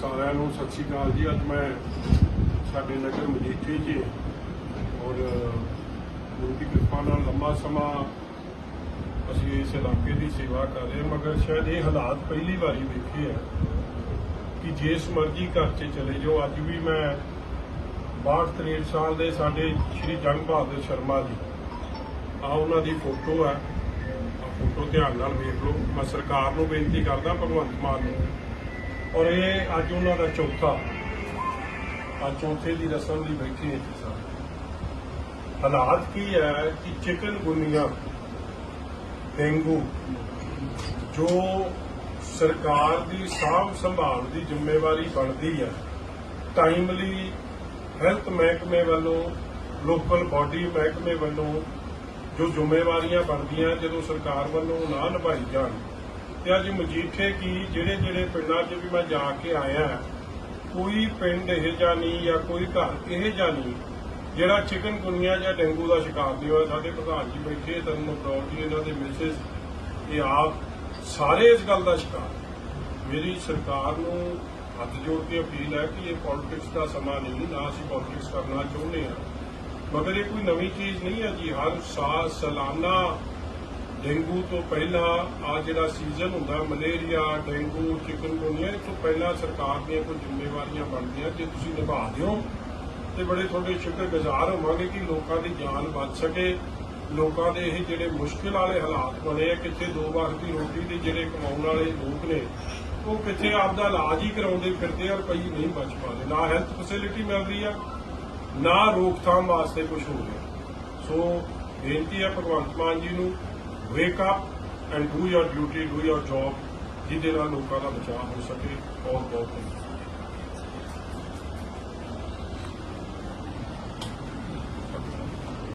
ਸਾਰਿਆਂ ਨੂੰ ਸਤਿ ਸ਼੍ਰੀ ਅਕਾਲ ਜੀ। ਅੱਜ ਮੈਂ ਸਾਡੇ ਨਗਰ ਮਜੀਠੀ 'ਚ ਔਰ ਗੁਰੂ ਦੀ ਕਿਰਪਾ ਨਾਲ ਲੰਮਾ ਸਮਾਂ ਅਸੀਂ ਇਸ ਇਲਾਕੇ ਦੀ ਸੇਵਾ ਕਰ ਰਹੇ ਮਗਰ ਸ਼ਾਇਦ ਇਹ ਹਾਲਾਤ ਪਹਿਲੀ ਵਾਰੀ ਵੇਖੇ ਆ ਕਿ ਜਿਸ ਮਰਜ਼ੀ ਘਰ 'ਚ ਚਲੇ ਜਾਓ। ਅੱਜ ਵੀ ਮੈਂ 62 63 ਸਾਲ ਦੇ ਸਾਡੇ ਸ਼੍ਰੀ ਜੰਗ ਬਹਾਦਰ ਸ਼ਰਮਾ ਜੀ ਆ ਉਹਨਾਂ ਦੀ ਫੋਟੋ ਹੈ ਫੋਟੋ ਧਿਆਨ ਨਾਲ ਵੇਖ ਲਓ। ਮੈਂ ਸਰਕਾਰ ਨੂੰ ਬੇਨਤੀ ਕਰਦਾ, ਭਗਵੰਤ ਮਾਨ ਨੂੰ। ਔਰ ਇਹ ਅੱਜ ਉਹਨਾਂ ਦਾ ਚੌਥਾ। ਅੱਜ ਚੌਥੇ ਦੀ ਰਸਮ ਦੀ ਬੈਠੇ ਨੇ ਜੀ ਸਾਹਿਬ ਹਾਲਾਤ ਕੀ ਹੈ ਕਿ ਚਿਕਨ ਗੁਨੀਆ, ਡੇਂਗੂ, ਜੋ ਸਰਕਾਰ ਦੀ ਸਾਂਭ ਸੰਭਾਲ ਦੀ ਜ਼ਿੰਮੇਵਾਰੀ ਬਣਦੀ ਹੈ ਟਾਈਮਲੀ ਹੈਲਥ ਮਹਿਕਮੇ ਵੱਲੋਂ ਲੋਕਲ ਬਾਡੀ ਮਹਿਕਮੇ ਵੱਲੋਂ ਜੋ ਜ਼ਿੰਮੇਵਾਰੀਆਂ ਬਣਦੀਆਂ ਜਦੋਂ ਸਰਕਾਰ ਵੱਲੋਂ ਨਾ ਨਿਭਾਈ ਜਾਣ। ਤੇ ਅੱਜ ਮਜੀਠੇ ਕੀ, ਜਿਹੜੇ ਜਿਹੜੇ ਪਿੰਡਾਂ 'ਚ ਵੀ ਮੈਂ ਜਾ ਕੇ ਆਇਆ, ਕੋਈ ਪਿੰਡ ਇਹ ਜਾਂ ਨਹੀਂ ਜਾਂ ਕੋਈ ਘਰ ਇਹ ਜਾਂ ਨਹੀਂ, ਜਿਹੜਾ ਚਿਕਨ ਗੁਨੀਆ ਜਾਂ ਡੇਂਗੂ ਦਾ ਸ਼ਿਕਾਰ ਨਹੀਂ ਹੋਇਆ। ਸਾਡੇ ਪ੍ਰਧਾਨ ਜੀ ਬੈਠੇ, ਤਰਨ ਮਕਰੌਰ ਜੀ, ਇਹਨਾਂ ਦੇ ਮਿਸਿਸ ਇਹ ਆਪ ਸਾਰੇ ਇਸ ਗੱਲ ਦਾ ਸ਼ਿਕਾਰ। ਮੇਰੀ ਸਰਕਾਰ ਨੂੰ ਹੱਥ ਜੋੜ ਕੇ ਅਪੀਲ ਹੈ ਕਿ ਇਹ ਪੋਲਿਟਿਕਸ ਦਾ ਸਮਾਂ ਨਹੀਂ, ਨਾ ਅਸੀਂ ਪੋਲਿਟਿਕਸ ਕਰਨਾ ਚਾਹੁੰਦੇ ਹਾਂ। ਮਗਰ ਇਹ ਕੋਈ ਨਵੀਂ ਚੀਜ਼ ਨਹੀਂ ਹੈ ਜੀ ਹਰ ਸਾਲ ਸਾਲਾਨਾ ਡੇਂਗੂ ਤੋਂ ਪਹਿਲਾਂ ਆ ਜਿਹੜਾ ਸੀਜ਼ਨ ਹੁੰਦਾ, ਮਲੇਰੀਆ, ਡੇਂਗੂ ਚਿਕਨਗੁਨੀਆ ਇਸ ਤੋਂ ਪਹਿਲਾਂ ਸਰਕਾਰ ਦੀਆਂ ਕੋਈ ਜ਼ਿੰਮੇਵਾਰੀਆਂ ਬਣਦੀਆਂ, ਜੇ ਤੁਸੀਂ ਨਿਭਾ ਦਿਓ ਤੇ ਬੜੇ ਤੁਹਾਡੇ ਸ਼ੁਕਰਗੁਜ਼ਾਰ ਹੋਵਾਂਗੇ ਕਿ ਲੋਕਾਂ ਦੀ ਜਾਨ ਬਚ ਸਕੇ। ਲੋਕਾਂ ਦੇ ਇਹ ਜਿਹੜੇ ਮੁਸ਼ਕਿਲ ਵਾਲੇ ਹਾਲਾਤ ਬਣੇ ਆ, ਕਿੱਥੇ ਦੋ ਵਕਤ ਦੀ ਰੋਟੀ ਦੇ ਜਿਹੜੇ ਕਮਾਉਣ ਵਾਲੇ ਲੋਕ ਨੇ, ਉਹ ਕਿੱਥੇ ਆਪਦਾ ਇਲਾਜ ਹੀ ਕਰਾਉਂਦੇ ਫਿਰਦੇ ਆ ਰੁਪਈ ਨਹੀਂ ਬਚ ਪਾਉਂਦੇ। ਨਾ ਹੈਲਥ ਫੈਸਿਲਿਟੀ ਮਿਲ ਰਹੀ ਆ ਨਾ ਰੋਕਥਾਮ ਵਾਸਤੇ ਕੁਝ ਹੋ ਰਿਹਾ ਸੋ ਬੇਨਤੀ ਹੈ ਭਗਵੰਤ ਮਾਨ ਜੀ ਨੂੰ wake up and do your duty do your job ਜਿਹਦੇ ਨਾਲ ਲੋਕਾਂ ਦਾ ਬਚਾਅ ਹੋ ਸਕੇ। ਬਹੁਤ ਬਹੁਤ ਧੰਨਵਾਦ।